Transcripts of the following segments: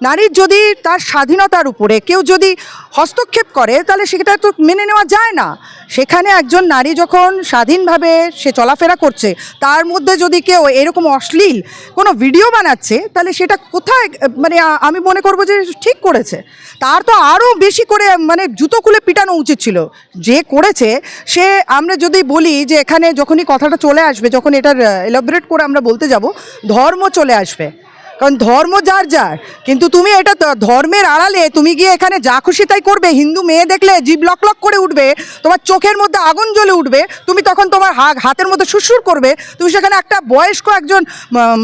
নারীর যদি তার স্বাধীনতার উপরে কেউ যদি হস্তক্ষেপ করে, তাহলে সেটা তো মেনে নেওয়া যায় না। সেখানে একজন নারী যখন স্বাধীনভাবে সে চলাফেরা করছে, তার মধ্যে যদি কেউ এরকম অশ্লীল কোনো ভিডিও বানাচ্ছে, তাহলে সেটা কোথায় মানে আমি মনে করব যে ঠিক করেছে। তার তো আরও বেশি করে মানে জুতো খুলে পিটানো উচিত ছিল। যে করেছে, সে আমরা যদি বলি যে এখানে যখনই কথাটা চলে আসবে, যখন এটার এলাবোরেট করে আমরা বলতে যাব, ধর্ম চলে আসবে। কারণ ধর্ম যার যার, কিন্তু তুমি এটা ধর্মের আড়ালে তুমি গিয়ে এখানে যা খুশি তাই করবে। হিন্দু মেয়ে দেখলে জীব লক লক করে উঠবে, তোমার চোখের মধ্যে আগুন জ্বলে উঠবে, তুমি তখন তোমার হাতের মধ্যে সুরসুর করবে, তুমি সেখানে একটা বয়স্ক একজন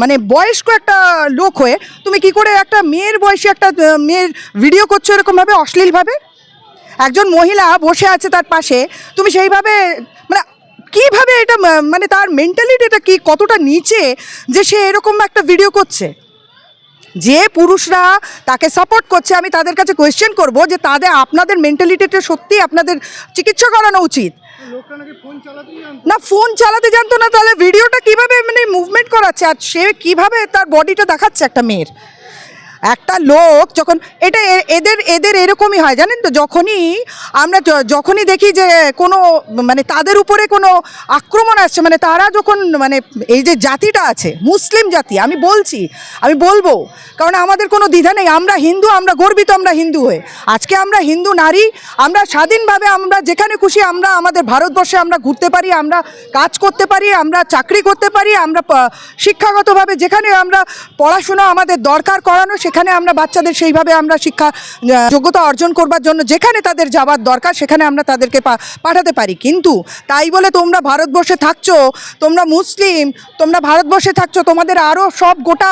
মানে বয়স্ক একটা লোক হয়ে তুমি কি করে একটা মেয়ের বয়সী একটা মেয়ের ভিডিও করছ এরকমভাবে, অশ্লীলভাবে? একজন মহিলা বসে আছে তার পাশে, তুমি সেইভাবে মানে কীভাবে এটা মানে তার মেন্টালিটিটা কি কতটা নিচে যে সে এরকম একটা ভিডিও করছে? যে পুরুষরা তাকে সাপোর্ট করছে আমি তাদের কাছে কোয়েশ্চেন করব যে তাদের আপনাদের মেন্টালিটিটা সত্যি আপনাদের চিকিৎসা করানো উচিত। না। ফোন চালাতে জানতো না তাহলে ভিডিওটা কীভাবে মানে মুভমেন্ট করাচ্ছে? আর সে কীভাবে তার বডিটা দেখাচ্ছে একটা মেয়ের? একটা লোক যখন, এটা এদের এদের এরকমই হয়, জানেন তো? যখনই আমরা যখনই দেখি যে কোনো মানে তাদের উপরে কোনো আক্রমণ আসছে মানে তারা যখন মানে এই যে জাতিটা আছে, মুসলিম জাতি, আমি বলছি, আমি বলব, কারণ আমাদের কোনো দ্বিধা নেই, আমরা হিন্দু, আমরা গর্বিত আমরা হিন্দু হয়ে। আজকে আমরা হিন্দু নারী, আমরা স্বাধীনভাবে আমরা যেখানে খুশি, আমরা আমাদের ভারতবর্ষে আমরা ঘুরতে পারি, আমরা কাজ করতে পারি, আমরা চাকরি করতে পারি, আমরা শিক্ষাগতভাবে যেখানে আমরা পড়াশোনা আমাদের দরকার করানো সেখানে আমরা বাচ্চাদের সেইভাবে আমরা শিক্ষা যোগ্যতা অর্জন করবার জন্য যেখানে তাদের যাওয়ার দরকার সেখানে আমরা তাদেরকে পাঠাতে পারি। কিন্তু তাই বলে তোমরা ভারতবর্ষে থাকছো, তোমরা মুসলিম, তোমরা ভারতবর্ষে থাকছো, তোমাদের আরও সব গোটা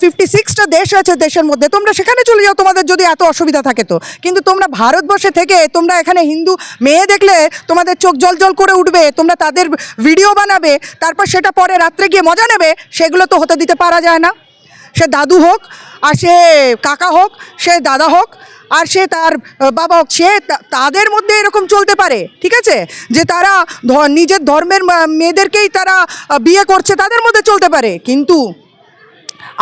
ফিফটি সিক্সটা দেশ আছে দেশের মধ্যে, তোমরা সেখানে চলে যাও, তোমাদের যদি এত অসুবিধা থাকে তো। কিন্তু তোমরা ভারতবর্ষে থেকে, তোমরা এখানে হিন্দু মেয়ে দেখলে তোমাদের চোখ জল জল করে উঠবে, তোমরা তাদের ভিডিও বানাবে, তারপর সেটা পরে রাত্রে গিয়ে মজা নেবে, সেগুলো তো হতে দিতে পারা যায় না। সে দাদু হোক, আর সে কাকা হোক, সে দাদা হোক, আর সে তার বাবা হোক, সে তাদের মধ্যে এরকম চলতে পারে, ঠিক আছে? যে তারা নিজের ধর্মের মেয়েদেরকেই তারা বিয়ে করছে, তাদের মধ্যে চলতে পারে, কিন্তু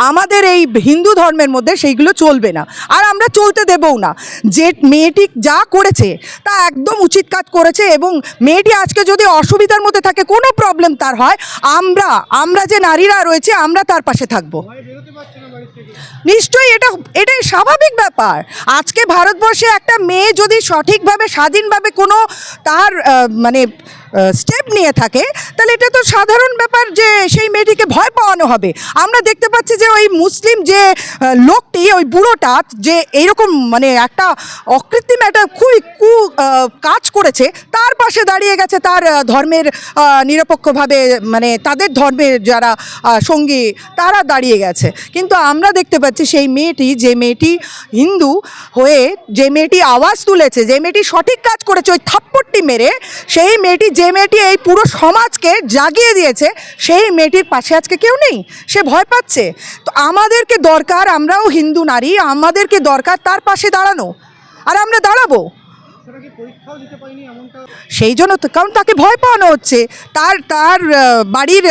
আমাদের এই হিন্দু ধর্মের মধ্যে সেইগুলো চলবে না। আর আমরা চলতে দেবও না। যে মেয়েটি যা করেছে, তা একদম উচিত কাজ করেছে এবং মেয়েটি আজকে যদি অসুবিধার মধ্যে থাকে, কোনো প্রবলেম তার হয়। আমরা আমরা যে নারীরা রয়েছে, আমরা তার পাশে থাকব। নিশ্চয়ই এটা, এটাই স্বাভাবিক ব্যাপার। আজকে ভারতবর্ষে একটা মেয়ে যদি সঠিকভাবে, স্বাধীনভাবে কোনো তার মানে স্টেপ নিয়ে থাকে, তাহলে এটা তো সাধারণ ব্যাপার যে সেই মেয়েটিকে ভয় পাওয়ানো হবে। আমরা দেখতে পাচ্ছি যে ওই মুসলিম যে লোকটি, ওই বুড়োটা যে এইরকম মানে একটা অকৃত্রিম একটা খুবই কু কাজ করেছে, তার পাশে দাঁড়িয়ে গেছে তার ধর্মের নিরপেক্ষভাবে মানে তাদের ধর্মের যারা সঙ্গী, তারা দাঁড়িয়ে গেছে। কিন্তু আমরা দেখতে পাচ্ছি সেই মেয়েটি, যে মেয়েটি হিন্দু হয়ে, যে মেয়েটি আওয়াজ তুলেছে, যে মেয়েটি সঠিক কাজ করেছে, ওই থাপ্পড়টি মেরে, সেই মেয়েটি যে মেয়েটি এই পুরো সমাজকে জাগিয়ে দিয়েছে, সেই মেয়েটির পাশে আজকে কেউ নেই, সে ভয় পাচ্ছে। তো আমাদেরকে দরকার, আমরাও হিন্দু নারী, আমাদেরকে দরকার তার পাশে দাঁড়ানো। আর আমরা দাঁড়াবো। সেই জন্য তো কারণ তাকে ভয় পাওয়ানো হচ্ছে। তার তার বাড়ির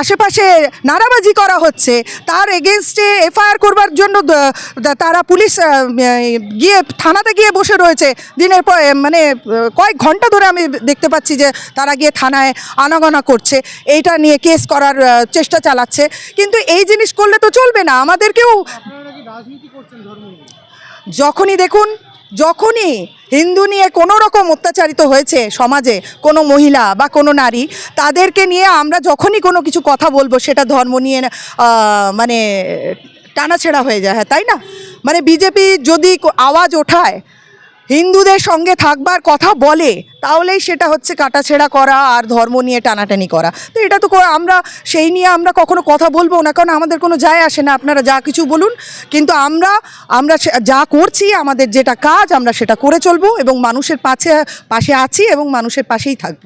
আশেপাশে নারাবাজি করা হচ্ছে। তার এগেনস্টে এফআইআর করবার জন্য তারা পুলিশ গিয়ে থানাতে গিয়ে বসে রয়েছে। দিনের পর মানে কয়েক ঘণ্টা ধরে আমি দেখতে পাচ্ছি যে তারা গিয়ে থানায় আনাগোনা করছে। এইটা নিয়ে কেস করার চেষ্টা চালাচ্ছে। কিন্তু এই জিনিস করলে তো চলবে না। আমাদেরকেও রাজনীতি করছেন যখনই দেখুন যখনই হিন্দু নিয়ে কোনো রকম অত্যাচারিত হয়েছে সমাজে, কোনো মহিলা বা কোনো নারী, তাদেরকে নিয়ে আমরা যখনই কোনো কিছু কথা বলব, সেটা ধর্ম নিয়ে মানে টানাছেড়া হয়ে যায় হ্যাঁ তাই না? মানে বিজেপি যদি আওয়াজ ওঠায় হিন্দুদের সঙ্গে থাকবার কথা বলে, তাহলেই সেটা হচ্ছে কাটাছেড়া করা আর ধর্ম নিয়ে টানাটানি করা। তো এটা তো আমরা সেই নিয়ে আমরা কখনো কথা বলব না, কারণ আমাদের কোনো যায় আসে না। আপনারা যা কিছু বলুন, কিন্তু আমরা আমরা যা করছি, আমাদের যেটা কাজ, আমরা সেটা করে চলবো এবং মানুষের পাশে পাশে আছি এবং মানুষের পাশেই থাকব।